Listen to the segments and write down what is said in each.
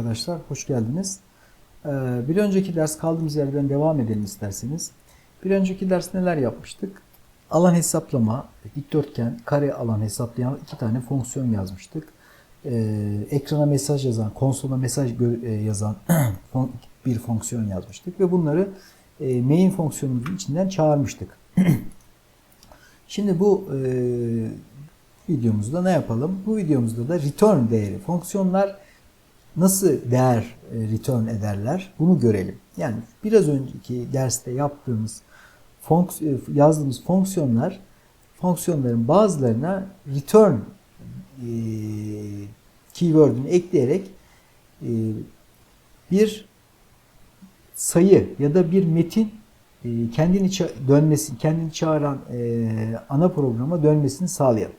arkadaşlar, hoş geldiniz. Ee, Bir önceki ders kaldığımız yerden devam edelim isterseniz. Bir önceki ders neler yapmıştık? Alan hesaplama, dikdörtgen, kare alan hesaplayan iki tane fonksiyon yazmıştık. Ee, Ekrana mesaj yazan, konsola mesaj e, yazan bir fonksiyon yazmıştık ve bunları e, main fonksiyonumuzun içinden çağırmıştık. Şimdi bu e, videomuzda ne yapalım? Bu videomuzda da return değeri, fonksiyonlar nasıl değer e, return ederler bunu görelim. Yani biraz önceki derste yaptığımız fonks e, yazdığımız fonksiyonlar fonksiyonların bazılarına return e, keyword'ünü ekleyerek e, bir sayı ya da bir metin e, kendini ça- dönmesi, kendini çağıran e, ana programa dönmesini sağlayalım.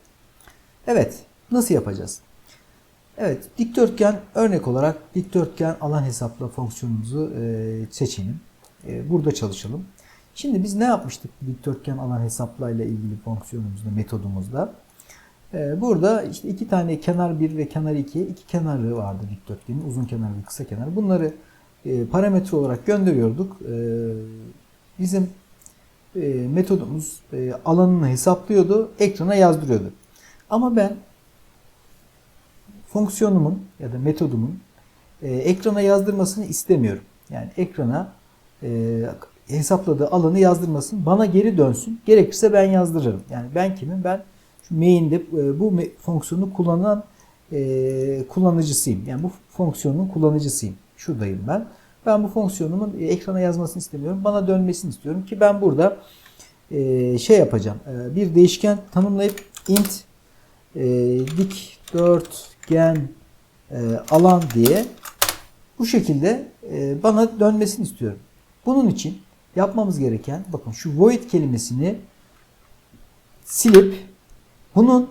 Evet, nasıl yapacağız? Evet, dikdörtgen örnek olarak dikdörtgen alan hesapla fonksiyonumuzu e, seçelim. E, burada çalışalım. Şimdi biz ne yapmıştık dikdörtgen alan hesaplayla ilgili fonksiyonumuzda, metodumuzda? E, burada işte iki tane kenar 1 ve kenar 2, iki kenarı vardı dikdörtgenin, uzun kenar ve kısa kenar. Bunları e, parametre olarak gönderiyorduk. E, bizim metodumuz alanını hesaplıyordu, ekrana yazdırıyordu. Ama ben fonksiyonumun ya da metodumun e, ekrana yazdırmasını istemiyorum. Yani ekrana e, hesapladığı alanı yazdırmasın, bana geri dönsün. Gerekirse ben yazdırırım. Yani ben kimim? Ben şu main'de e, bu fonksiyonu kullanan kullanıcısıyım. Yani bu fonksiyonun kullanıcısıyım. Şuradayım ben. Ben bu fonksiyonumun ekrana yazmasını istemiyorum. Bana dönmesini istiyorum ki ben burada şey yapacağım. Bir değişken tanımlayıp int e, dikdörtgen e, alan diye bu şekilde e, bana dönmesini istiyorum. Bunun için yapmamız gereken bakın şu void kelimesini silip bunun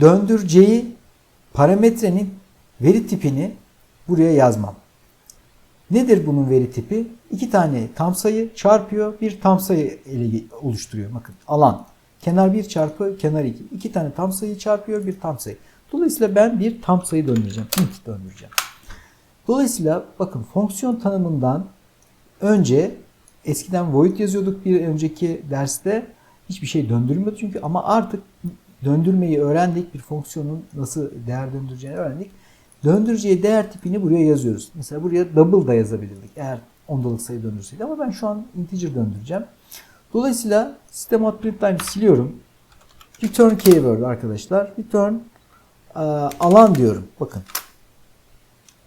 döndüreceği parametrenin veri tipini buraya yazmam. Nedir bunun veri tipi? İki tane tam sayı çarpıyor, bir tam sayı ele oluşturuyor. Bakın alan. Kenar 1 çarpı kenar 2. İki tane tam sayı çarpıyor, bir tam sayı. Dolayısıyla ben bir tam sayı döndüreceğim. int döndüreceğim. Dolayısıyla bakın fonksiyon tanımından önce eskiden void yazıyorduk bir önceki derste. Hiçbir şey döndürmüyordu çünkü ama artık döndürmeyi öğrendik. Bir fonksiyonun nasıl değer döndüreceğini öğrendik. Döndüreceği değer tipini buraya yazıyoruz. Mesela buraya double da yazabilirdik eğer ondalık sayı döndürseydi ama ben şu an integer döndüreceğim. Dolayısıyla sistem out println siliyorum. Return keyword arkadaşlar. Return alan diyorum. Bakın.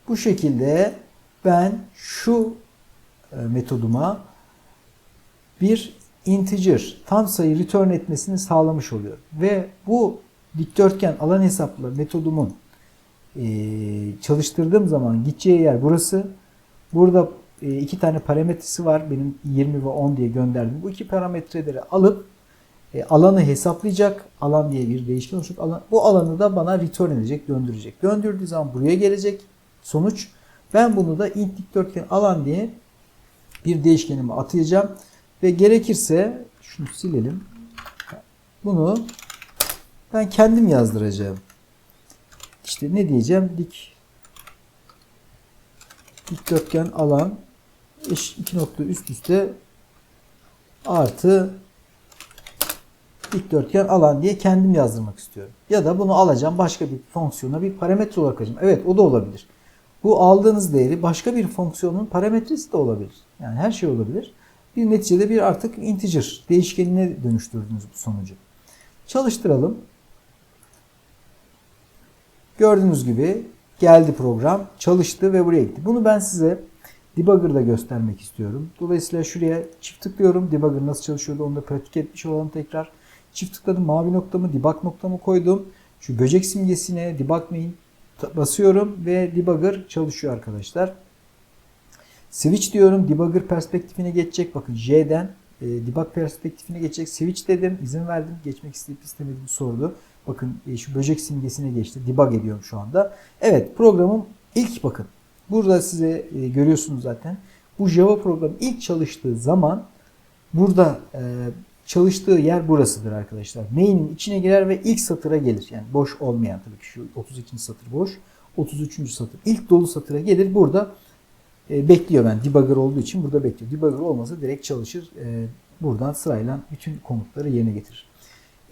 Bu şekilde ben şu e, metoduma bir integer tam sayı return etmesini sağlamış oluyorum. Ve bu dikdörtgen alan hesaplı metodumun e, çalıştırdığım zaman gideceği yer burası. Burada e, iki tane parametresi var. Benim 20 ve 10 diye gönderdim. Bu iki parametreleri alıp e, alanı hesaplayacak. Alan diye bir değişken oluşturup alan, bu alanı da bana return edecek, döndürecek. Döndürdüğü zaman buraya gelecek sonuç. Ben bunu da int dikdörtgen alan diye bir değişkenime atayacağım. Ve gerekirse şunu silelim. Bunu ben kendim yazdıracağım. İşte ne diyeceğim? Dik dikdörtgen alan eş iki nokta üst üste artı dikdörtgen alan diye kendim yazdırmak istiyorum. Ya da bunu alacağım başka bir fonksiyona bir parametre olarak alacağım. Evet o da olabilir. Bu aldığınız değeri başka bir fonksiyonun parametresi de olabilir. Yani her şey olabilir. Bir neticede bir artık integer değişkenine dönüştürdünüz bu sonucu. Çalıştıralım. Gördüğünüz gibi geldi program, çalıştı ve buraya gitti. Bunu ben size debugger'da göstermek istiyorum. Dolayısıyla şuraya çift tıklıyorum. Debugger nasıl çalışıyordu onu da pratik etmiş olalım tekrar. Çift tıkladım. Mavi noktamı, debug noktamı koydum. Şu böcek simgesine debug main basıyorum ve debugger çalışıyor arkadaşlar. Switch diyorum. Debugger perspektifine geçecek. Bakın J'den e, debug perspektifine geçecek. Switch dedim. izin verdim. Geçmek isteyip istemediğimi sordu. Bakın e, şu böcek simgesine geçti. Debug ediyorum şu anda. Evet programım ilk bakın. Burada size e, görüyorsunuz zaten. Bu Java programı ilk çalıştığı zaman burada e, çalıştığı yer burasıdır arkadaşlar. Main'in içine girer ve ilk satıra gelir. Yani boş olmayan tabii ki şu 32. satır boş. 33. satır. İlk dolu satıra gelir. Burada e, bekliyor ben. Debugger olduğu için burada bekliyor. Debugger olmasa direkt çalışır. E, buradan sırayla bütün komutları yerine getirir.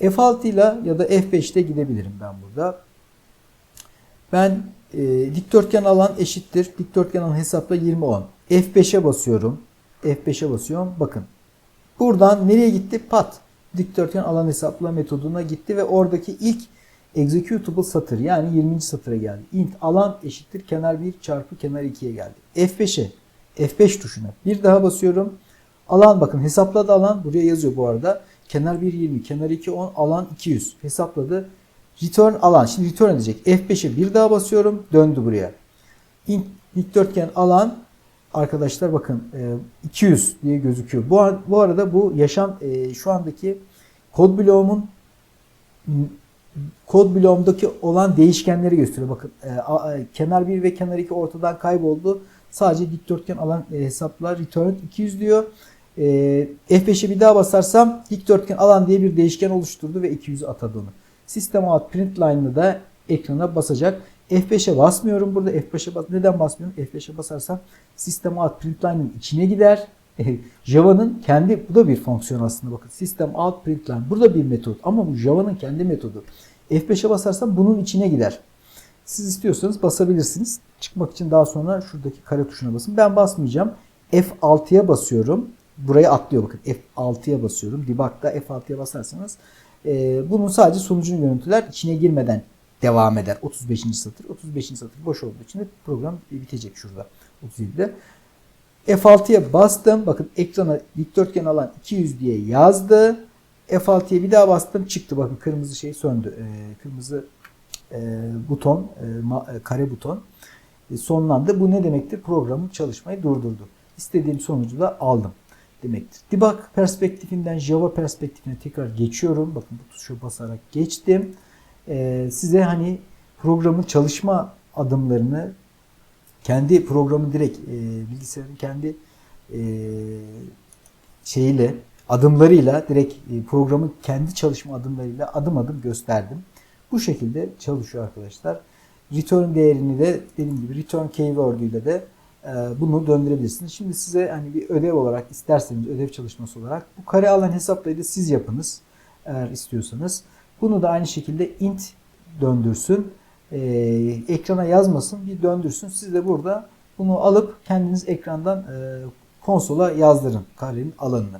F6 ile ya da F5'te gidebilirim ben burada. Ben e, dikdörtgen alan eşittir. Dikdörtgen alan hesapla 20 10. F5'e basıyorum. F5'e basıyorum. Bakın. Buradan nereye gitti? Pat. Dikdörtgen alan hesapla metoduna gitti ve oradaki ilk executable satır yani 20. satıra geldi. int alan eşittir kenar 1 çarpı kenar 2'ye geldi. F5'e F5 tuşuna bir daha basıyorum. Alan bakın hesapladı alan buraya yazıyor bu arada. Kenar 1 20, kenar 2 10, alan 200. Hesapladı. Return alan. Şimdi return edecek. F5'e bir daha basıyorum. Döndü buraya. int dikdörtgen alan arkadaşlar bakın e, 200 diye gözüküyor. Bu, bu arada bu yaşam e, şu andaki kod bloğumun kod bloğumdaki olan değişkenleri gösteriyor. Bakın e, kenar 1 ve kenar 2 ortadan kayboldu. Sadece dikdörtgen alan e, hesapla return 200 diyor. E, F5'e bir daha basarsam dikdörtgen alan diye bir değişken oluşturdu ve 200 atadı onu. System out print line'ını da ekrana basacak. F5'e basmıyorum burada. F5'e bas neden basmıyorum? F5'e basarsam System out print line'ın içine gider. Java'nın kendi bu da bir fonksiyon aslında bakın. System out print line. Burada bir metot ama bu Java'nın kendi metodu. F5'e basarsam bunun içine gider. Siz istiyorsanız basabilirsiniz. Çıkmak için daha sonra şuradaki kare tuşuna basın. Ben basmayacağım. F6'ya basıyorum. Buraya atlıyor bakın. F6'ya basıyorum. Debug'da F6'ya basarsanız e, bunun sadece sonucunu görüntüler içine girmeden devam eder. 35. satır. 35. satır boş olduğu için de program bitecek şurada. 37'de. F6'ya bastım. Bakın ekrana dikdörtgen alan 200 diye yazdı. F6'ya bir daha bastım. Çıktı. Bakın kırmızı şey söndü. Ee, kırmızı e, buton, e, ma- e, kare buton e, sonlandı. Bu ne demektir? Programın çalışmayı durdurdu. İstediğim sonucu da aldım demektir. Debug perspektifinden Java perspektifine tekrar geçiyorum. Bakın bu tuşa basarak geçtim. Ee, size hani programın çalışma adımlarını kendi programı direkt e, bilgisayarın kendi e, şeyiyle adımlarıyla direkt e, programın kendi çalışma adımlarıyla adım adım gösterdim. Bu şekilde çalışıyor arkadaşlar. Return değerini de dediğim gibi return keyword ile de e, bunu döndürebilirsiniz. Şimdi size hani bir ödev olarak isterseniz ödev çalışması olarak bu kare alan hesaplayı da siz yapınız eğer istiyorsanız. Bunu da aynı şekilde int döndürsün. E, ekrana yazmasın bir döndürsün. Siz de burada bunu alıp kendiniz ekrandan e, konsola yazdırın karenin alanını.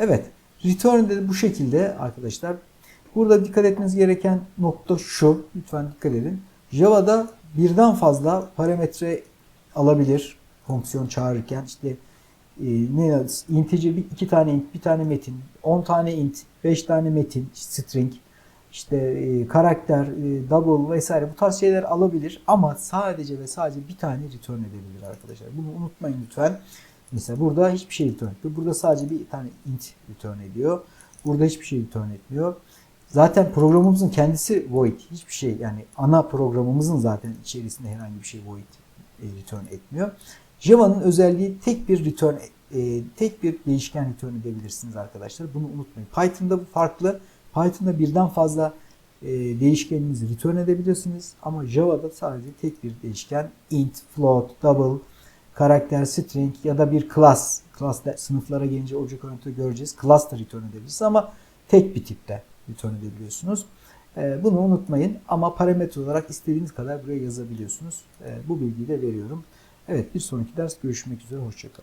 Evet. Return de bu şekilde arkadaşlar. Burada dikkat etmeniz gereken nokta şu. Lütfen dikkat edin. Java'da birden fazla parametre alabilir fonksiyon çağırırken işte e, ne integer bir iki tane int, bir tane metin, 10 tane int, 5 tane metin, string, işte e, karakter, e, double vesaire bu tarz şeyler alabilir ama sadece ve sadece bir tane return edebilir arkadaşlar. Bunu unutmayın lütfen. Mesela burada hiçbir şey return etmiyor. Burada sadece bir tane int return ediyor. Burada hiçbir şey return etmiyor. Zaten programımızın kendisi void. Hiçbir şey yani ana programımızın zaten içerisinde herhangi bir şey void e, return etmiyor. Java'nın özelliği tek bir return e, tek bir değişken return edebilirsiniz arkadaşlar. Bunu unutmayın. Python'da bu farklı. Python'da birden fazla e, değişkeninizi return edebilirsiniz ama Java'da sadece tek bir değişken int, float, double, karakter, string ya da bir class. Class sınıflara gelince object oriented göreceğiz. Class da return edebilirsiniz ama tek bir tipte return edebiliyorsunuz. E, bunu unutmayın ama parametre olarak istediğiniz kadar buraya yazabiliyorsunuz. E, bu bilgiyi de veriyorum. Evet bir sonraki ders görüşmek üzere. Hoşçakalın.